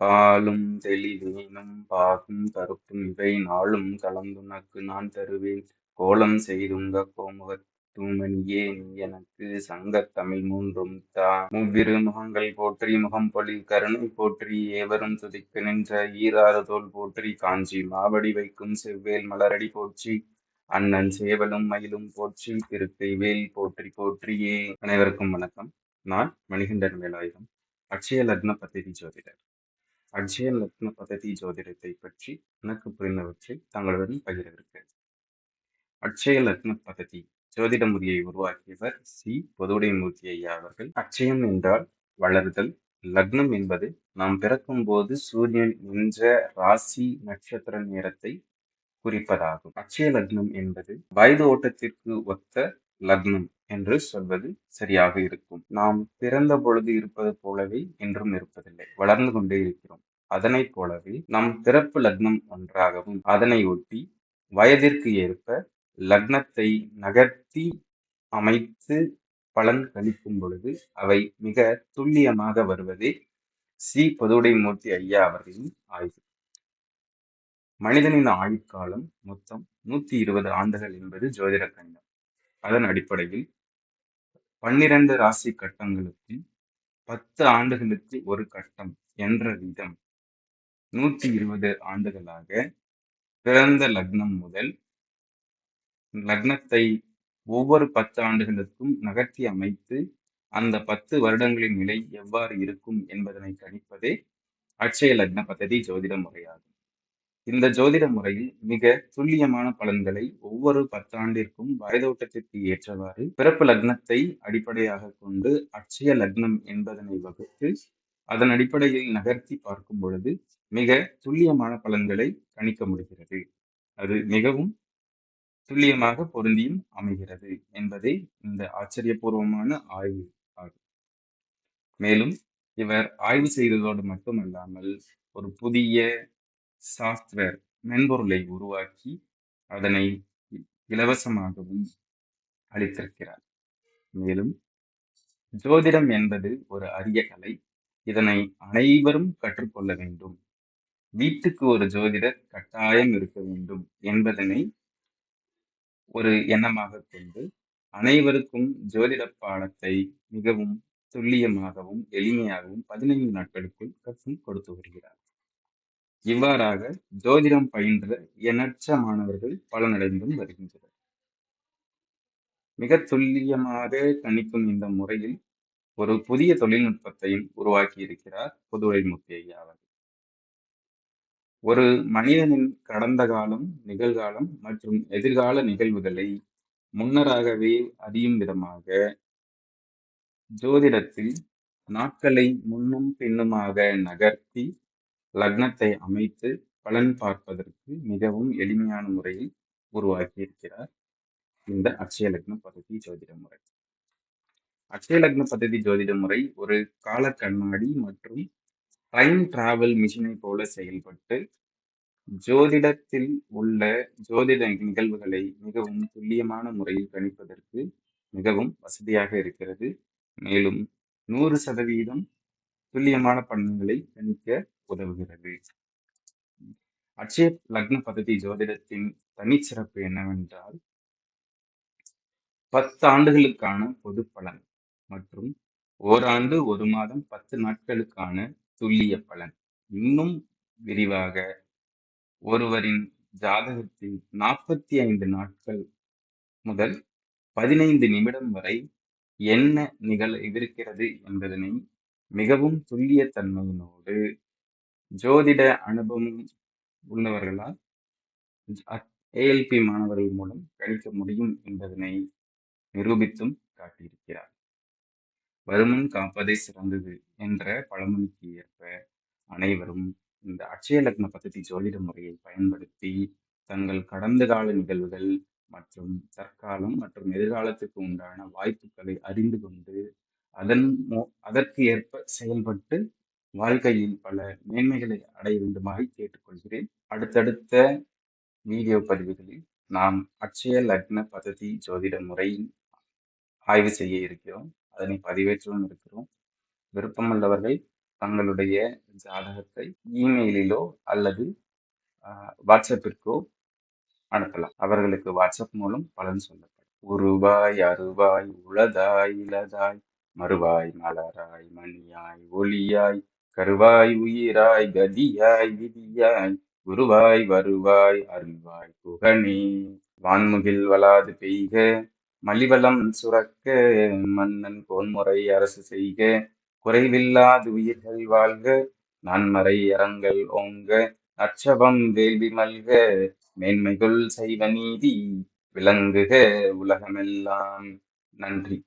பாலும் தெளிவேனும் பாகும் கருப்பும் இவை நாளும் கலந்துனக்கு நான் தருவேன். கோலம் செய்துங்கக் கோமுகத் தூமணியே நீ எனக்கு சங்கத் தமிழ் மூன்றும் தா. முவ்விரு முகங்கள் போற்றி முகம் பொலி கருணை போற்றி ஏவரும் துதிக்க நின்ற ஈராறு தோல் போற்றி காஞ்சி மாவடி வைக்கும் செவ்வேல் மலரடி போற்றி அண்ணன் சேவலும் மயிலும் போற்றி திருக்கை வேல் போற்றி போற்றியே. அனைவருக்கும் வணக்கம். நான் மணிகண்டன் வேலாயுதம் அட்சய லக்ன பத்திரி ஜோதிடர். அட்சய லக்ன பதவி ஜோதிடத்தை பற்றி எனக்கு புரிந்தவற்றை தங்களுடன் பகிரவிருக்கிறேன் அட்சய லக்ன பதவி ஜோதிட முறையை உருவாக்கியவர் சி. பொதுவுடைமூர்த்தி ஐயா அவர்கள். அட்சயம் என்றால் வளர்தல். லக்னம் என்பது நாம் பிறக்கும் போது சூரியன் என்ற ராசி நட்சத்திர நேரத்தை குறிப்பதாகும். அட்சய லக்னம் என்பது வயது ஓட்டத்திற்கு ஒத்த லக்னம் என்று சொல்வது சரியாக இருக்கும். நாம் பிறந்த பொழுது இருப்பது போலவே என்றும் இருப்பதில்லை. வளர்ந்து கொண்டே இருக்கிறோம். அதனைப் போலவே நம் பிறப்பு லக்னம் ஒன்றாகவும் அதனை ஒட்டி வயதிற்கு ஏற்ப லக்னத்தை நகர்த்தி அமைத்து பலன் கணிக்கும் பொழுது அவை மிக துல்லியமாக வருவதே சி பொதுவுடைமூர்த்தி ஐயா அவர்களின் ஆய்வு. மனிதனின் ஆயுட்காலம் மொத்தம் நூத்தி இருபது ஆண்டுகள் என்பது ஜோதிட கணிதம் அதன் அடிப்படையில் பன்னிரண்டு ராசி கட்டங்களுக்கும் பத்து ஆண்டுகளுக்கு ஒரு கட்டம் என்ற விதம். நூத்தி இருபது ஆண்டுகளாக பிறந்த லக்னம் முதல் லக்னத்தை ஒவ்வொரு பத்து ஆண்டுகளுக்கும் நகர்த்தி அமைத்து அந்த பத்து வருடங்களின் நிலை எவ்வாறு இருக்கும் என்பதனை கணிப்பதே அட்சய லக்ன பദ്ധதி ஜோதிட முறையாகும். இந்த ஜோதிட முறையில் மிக துல்லியமான பலன்களை ஒவ்வொரு பத்தாண்டிற்கும் வயதோட்டத்திற்கு ஏற்றவாறு பிறப்பு லக்னத்தை அடிப்படையாக கொண்டு அட்சய லக்னம் என்பதனை வகுத்து அதன் அடிப்படையில் நகர்த்தி பார்க்கும் பொழுது மிக துல்லியமான பலன்களை கணிக்க முடிகிறது. அது மிகவும் துல்லியமாக பொருந்தியும் அமைகிறது என்பதே இந்த ஆச்சரியபூர்வமான ஆய்வு ஆகும். மேலும் இவர் ஆய்வு செய்ததோடு மட்டுமல்லாமல் ஒரு புதிய சாஃப்ட்வேர் மென்பொருளை உருவாக்கி அதனை இலவசமாகவும் அளித்திருக்கிறார். மேலும் ஜோதிடம் என்பது ஒரு அரிய கலை. இதனை அனைவரும் கற்றுக்கொள்ள வேண்டும். வீட்டுக்கு ஒரு ஜோதிடர் கட்டாயம் இருக்க வேண்டும் என்பதனை ஒரு எண்ணமாக கொண்டு அனைவருக்கும் ஜோதிட பாடத்தை மிகவும் துல்லியமாகவும் எளிமையாகவும் பதினைந்து நாட்களுக்குள் கற்றும் கொடுத்து வருகிறார். இவ்வாறாக ஜோதிடம் பயின்ற எண்ணற்ற மாணவர்கள் பலனடைந்தும் வருகின்றனர். மிக துல்லியமாக கணிக்கும் இந்த முறையில் ஒரு புதிய தொழில்நுட்பத்தையும் உருவாக்கி இருக்கிறார் புதுவை முத்தி அவர்கள் ஒரு மனிதனின் கடந்த காலம் நிகழ்காலம் மற்றும் எதிர்கால நிகழ்வுகளை முன்னராகவே அறியும் விதமாக ஜோதிடத்தில் நாட்களை முன்னும் பின்னுமாக நகர்த்தி லக்னத்தை அமைத்து பலன் பார்ப்பதற்கு மிகவும் எளிமையான முறையில் உருவாக்கி இருக்கிறார் இந்த அட்சய லக்ன பதவி ஜோதிட முறை. அக்ஷயலக்ன பதவி ஜோதிட முறை ஒரு கால கண்ணாடி மற்றும் டைம் டிராவல் மிஷினை போல செயல்பட்டு ஜோதிடத்தில் உள்ள ஜோதிட நிகழ்வுகளை மிகவும் துல்லியமான முறையில் கணிப்பதற்கு மிகவும் வசதியாக இருக்கிறது. மேலும் நூறு சதவீதம் துல்லியமான பலன்களை கணிக்க உதவுகிறது. அட்சய லக்ன பதவி ஜோதிடத்தின் தனிச்சிறப்பு என்னவென்றால் பத்து ஆண்டுகளுக்கான பொது பலன் மற்றும் ஓராண்டு ஒரு மாதம் பத்து நாட்களுக்கான துல்லிய பலன். இன்னும் விரிவாக ஒருவரின் ஜாதகத்தில் நாற்பத்தி ஐந்து நாட்கள் முதல் பதினைந்து நிமிடம் வரை என்ன நிகழ இருக்கிறது என்பதனை மிகவும் துல்லிய தன்மையினோடு ஜோதிட அனுபவம் உள்ளவர்களால் ஏஎல்பி மாணவர்கள் மூலம் கணிக்க முடியும் என்பதனை நிரூபித்தும் காட்டியிருக்கிறார். வருமுன் காப்பதே சிறந்தது என்ற பழமொழிக்கு ஏற்ப அனைவரும் இந்த அட்சய லக்ன பദ്ധதி ஜோதிட முறையை பயன்படுத்தி தங்கள் கடந்த கால நிகழ்வுகள் மற்றும் தற்காலம் மற்றும் எதிர்காலத்துக்கு உண்டான வாய்ப்புகளை அறிந்து கொண்டு அதன் அதற்கு ஏற்ப செயல்பட்டு வாழ்க்கையில் பல மேன்மைகளை அடைய வேண்டுமாய் கேட்டுக்கொள்கிறேன். அடுத்தடுத்த வீடியோ பதிவுகளில் நாம் அட்சய லக்ன பததி ஜோதிட முறையின் ஆய்வு செய்ய இருக்கிறோம். அதனை பதிவேற்றவும் இருக்கிறோம். விருப்பமுள்ளவர்கள் தங்களுடைய ஜாதகத்தை இமெயிலிலோ அல்லது வாட்ஸ்அப்பிற்கோ அனுப்பலாம். அவர்களுக்கு வாட்ஸ்அப் மூலம் பலன் சொல்லப்படும். உருவாய் அருவாய் உளதாய் இளதாய் மறுவாய் மலராய் மணியாய் ஒளியாய் கருவாய் உயிராய் கதியாய் விதியாய் குருவாய் வருவாய் அருள்வாய் புகனே வான்முகில் வளாது பெய்க மலிவளம் சுரக்க மன்னன் கோன்முறை அரசு செய்க குறைவில்லாது உயிர்கள் வாழ்க நான்மறை அறங்கள் ஓங்க அச்சபம் வேள்வி மல்க மேன்மைகள் செய்வ நீதி விளங்குக உலகமெல்லாம் நன்றி.